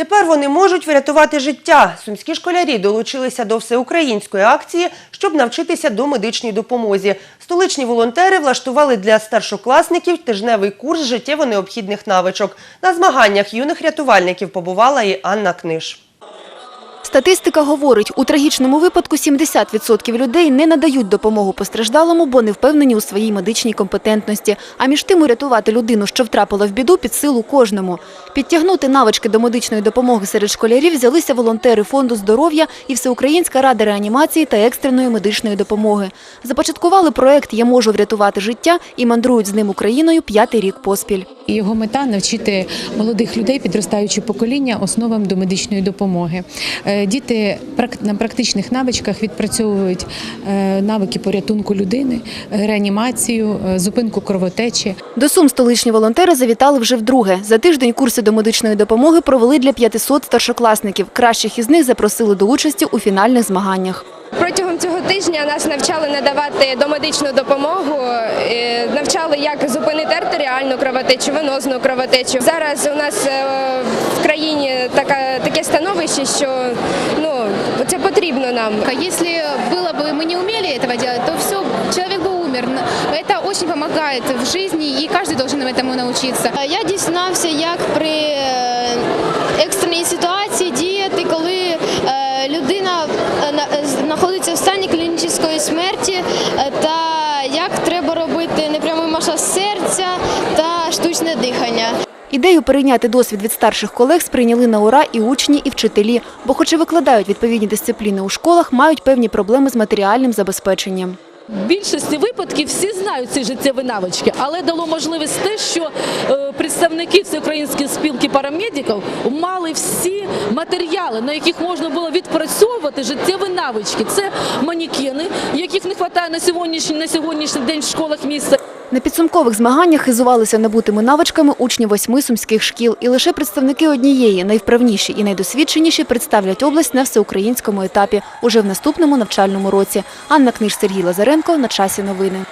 Тепер вони можуть врятувати життя. Сумські школярі долучилися до всеукраїнської акції, щоб навчитися до медичній допомозі. Столичні волонтери влаштували для старшокласників тижневий курс життєво необхідних навичок. На змаганнях юних рятувальників побувала і Анна Книж. Статистика говорить, у трагічному випадку 70% людей не надають допомогу постраждалому, бо не впевнені у своїй медичній компетентності. А між тим урятувати людину, що втрапила в біду, під силу кожному. Підтягнути навички до медичної допомоги серед школярів взялися волонтери Фонду здоров'я і Всеукраїнська рада реанімації та екстреної медичної допомоги. Започаткували проект «Я можу врятувати життя» і мандрують з ним Україною п'ятий рік поспіль. І Його мета навчити молодих людей, підростаюче покоління, основам до медичної допомоги. Е, Діти на практичних навичках відпрацьовують е, навики порятунку людини, реанімацію, е, зупинку кровотечі. До Сум столичні волонтери завітали вже вдруге. За тиждень курси до медичної допомоги провели для 500 старшокласників. Кращих із них запросили до участі у фінальних змаганнях. Протягом цього тижня нас навчали надавати домедичну допомогу, е, навчали, як зупинити артеріальну кровотечу, венозну кровотечу. Зараз у нас е, в країні така, таке становище, що ну, це потрібно нам. А Если было бы мы не умели этого делать, то все, человек бы умер. Это очень помогает в жизни, и каждый должен этому научиться. Я дізнався, як при знаходиться в стані клінічної смерті, е, та як треба робити непрямий масаж серця та штучне дихання. Ідею перейняти досвід від старших колег сприйняли на ура і учні, і вчителі, бо хоч і викладають відповідні дисципліни у школах, мають певні проблеми з матеріальним забезпеченням. В більшості випадків всі знають ці життєві навички, але дало можливість те, що е, представники Всеукраїнської спілки парамедиків мали всі матеріали, на яких можна було відпрацьовувати життєві навички. Це манікени, яких не вистачає на сьогоднішній на сьогоднішній день в школах міста. На підсумкових змаганнях хизувалися набутими навичками учні восьми сумських шкіл. І лише представники однієї, найвправніші і найдосвідченіші, представлять область на всеукраїнському етапі уже в наступному навчальному році. Анна Книж, Сергій Лазаренко. На часі новини.